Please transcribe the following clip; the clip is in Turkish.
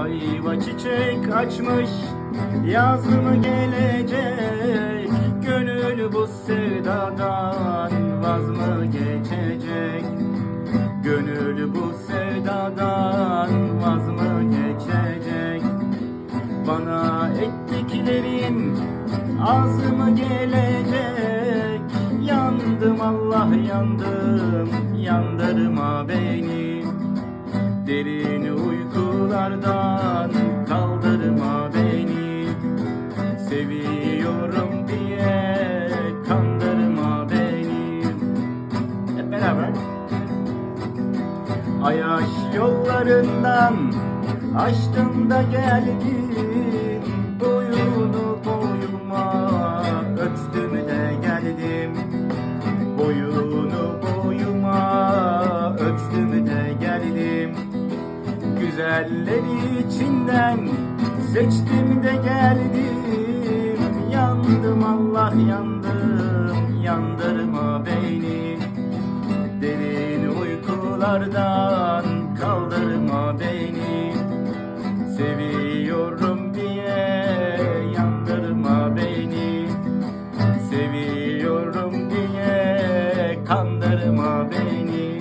Ayva çiçek açmış Yaz mı gelecek? Gönül bu sevdadan Vaz mı geçecek? Gönül bu sevdadan Vaz mı geçecek? Bana ettiklerin Az mı gelecek? Yandım Allah yandım Yandırma beni uykulardan kaldırma beni. Seviyorum diye kandırma beni. Hep beraber. Ayaş yollarından açtım da geldim. Boyunu boyuma ölçtüm de geldim. Boyunu Güzeller içinden seçtim de geldim. Yandım Allah yandım yandırma beni. Derin uykulardan kaldırma beni. Seviyorum diye yandırma beni. Seviyorum diye kandırma beni